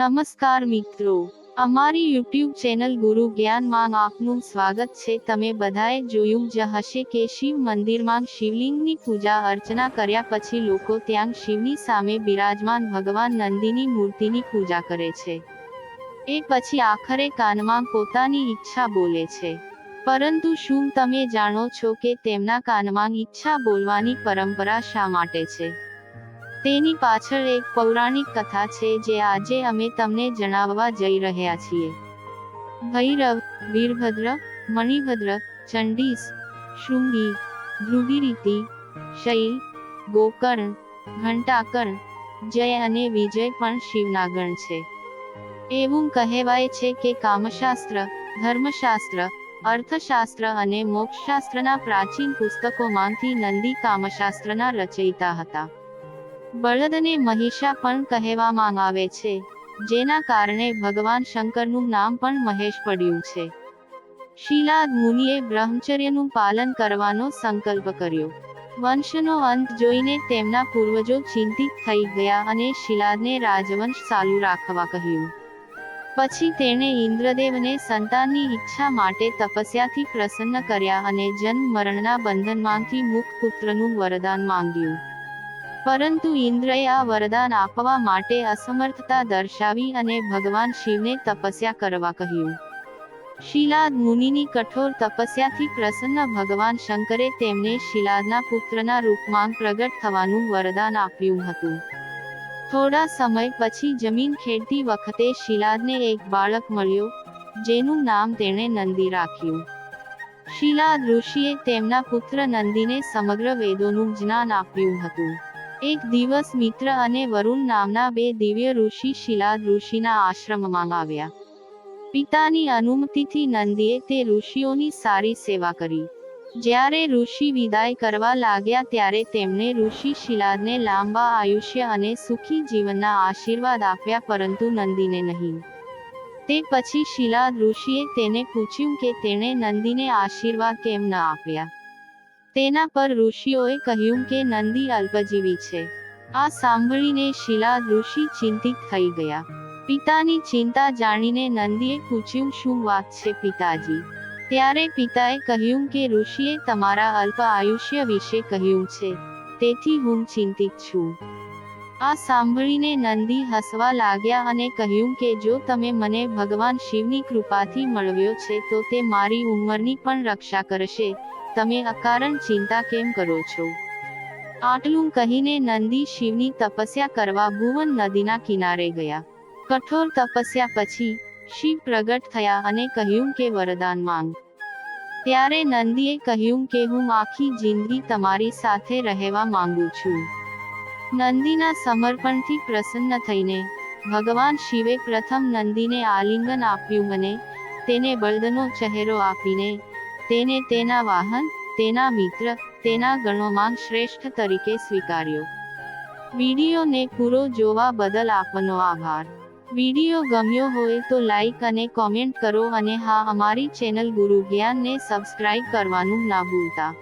નમસ્કાર મિત્રો. અમારી યુટ્યુબ ચેનલ ગુરુ જ્ઞાનમાં આપનું સ્વાગત છે. તમે બધાએ જોયું જ હશે કે શિવ મંદિરમાં શિવલિંગની પૂજા અર્ચના કર્યા પછી લોકો ત્યાં શિવની સામે બિરાજમાન ભગવાન નંદીની મૂર્તિની પૂજા કરે છે. એ પછી આખરે કાનમાં પોતાની ઈચ્છા બોલે છે. પરંતુ શું તમે જાણો છો કે તેમના કાનમાં ઈચ્છા બોલવાની પરંપરા શા માટે છે? તેની પાછળ એક પૌરાણિક કથા છે જે આજે અમે તમને જણાવવા જઈ રહ્યા છીએ. ભૈરવ, વીરભદ્ર, મણિભદ્ર, ચંડીસ, શૃંગી, ધ્રુવીરીતિ, શૈલ, ગોકર્ણ ઘંટાકર્ણ જય અને વિજય પણ શિવના ગણ છે. એવું કહેવાય છે કે કામશાસ્ત્ર, ધર્મશાસ્ત્ર, અર્થશાસ્ત્ર અને મોક્ષશાસ્ત્રના પ્રાચીન પુસ્તકોમાંથી નંદી કામશાસ્ત્રના રચયિતા હતા. બળદને મહિષા પણ કહેવામાં આવે છે, જેના કારણે ભગવાન શંકરનું નામ પણ મહેશ પડ્યું છે. શિલાદ મુનિએ બ્રહ્મચર્યનું પાલન કરવાનો સંકલ્પ કર્યો. વંશનો અંત જોઈને તેમના પૂર્વજો ચિંતિત થઈ ગયા અને શિલાદને રાજવંશ ચાલુ રાખવા કહ્યું. પછી તેણે ઇન્દ્રદેવને સંતાનની ઈચ્છા માટે તપસ્યાથી પ્રસન્ન કર્યા અને જન્મ મરણના બંધનમાંથી મુક્ત પુત્રનું વરદાન માંગ્યું. પરંતુ ઇન્દ્રએ આ વરદાન આપવા માટે અસમર્થતા દર્શાવી અને ભગવાન શિવને તપસ્યા કરવા કહ્યું. શિલાદ મુનિની કઠોર તપસ્યાથી પ્રસન્ન ભગવાન શંકરે તેમને શિલાદના પુત્રના રૂપમાં પ્રગટ થવાનું વરદાન આપ્યું હતું. થોડા સમય પછી જમીન ખેડતી વખતે શિલાદને એક બાળક મળ્યો, જેનું નામ તેણે નંદી રાખ્યું. શિલાદ ઋષિએ તેમના પુત્ર નંદીને સમગ્ર વેદોનું જ્ઞાન આપ્યું હતું. એક દિવસ મિત્ર અને વરુણ નામના બે દિવ્ય ઋષિ શિલાદ ઋષિના આશ્રમમાં આવ્યા. પિતાની અનુમતિથી નંદીએ તે ઋષિઓની સારી સેવા કરી. જ્યારે ઋષિ વિદાય કરવા લાગ્યા ત્યારે તેમણે ઋષિ શિલાદને લાંબા આયુષ્ય અને સુખી જીવનના આશીર્વાદ આપ્યા પરંતુ નંદીને નહીં. તે પછી શિલાદ ઋષિએ તેને પૂછ્યું કે તેણે નંદીને આશીર્વાદ કેમ ન આપ્યા? તેના પર ઋષિઓએ કહ્યું કે નંદી અલ્પજીવી છે. આ સાંભળીને શિલા ઋષિ ચિંતિત થઈ ગયા. પિતાની ચિંતા જાણીને નંદીએ પૂછ્યું, શું વાત છે પિતાજી? ત્યારે પિતાએ કહ્યું કે ઋષિએ તમારા અલ્પ આયુષ્ય વિશે કહ્યું છે. તેથી હું ચિંતિત છું. આ સાંભળીને નંદી હસવા લાગ્યા અને કહ્યું કે જો તમે મને ભગવાન શિવની કૃપાથી મળવ્યો છે, તો તે મારી ઉંમરની પણ રક્ષા કરશે. તમે અકારણ ચિંતા કેમ કરો છો? આટલું કહીને નંદી શિવની તપસ્યા કરવા ભુવન નદીના કિનારે ગયા. કઠોર તપસ્યા પછી શિવ પ્રગટ થયા અને કહ્યું કે વરદાન માંગ. ત્યારે નંદીએ કહ્યું કે હું આખી જિંદગી તમારી સાથે રહેવા માંગુ છું. નંદીના સમર્પણથી પ્રસન્ન થઈને ભગવાન શિવે પ્રથમ નંદીને આલિંગન આપ્યું અને તેને બળદનો ચહેરો આપીને તેને તેના વાહન, તેના મિત્ર, તેના ગણોમાં શ્રેષ્ઠ તરીકે સ્વીકાર્યો. વિડીયોને પૂરો જોવા બદલ આપનો આભાર. વીડિયો ગમ્યો હોય તો લાઈક અને કોમેન્ટ કરો અને હા, અમારી ચેનલ ગુરુ જ્ઞાનને સબસ્ક્રાઇબ કરવાનું ના ભૂલતા.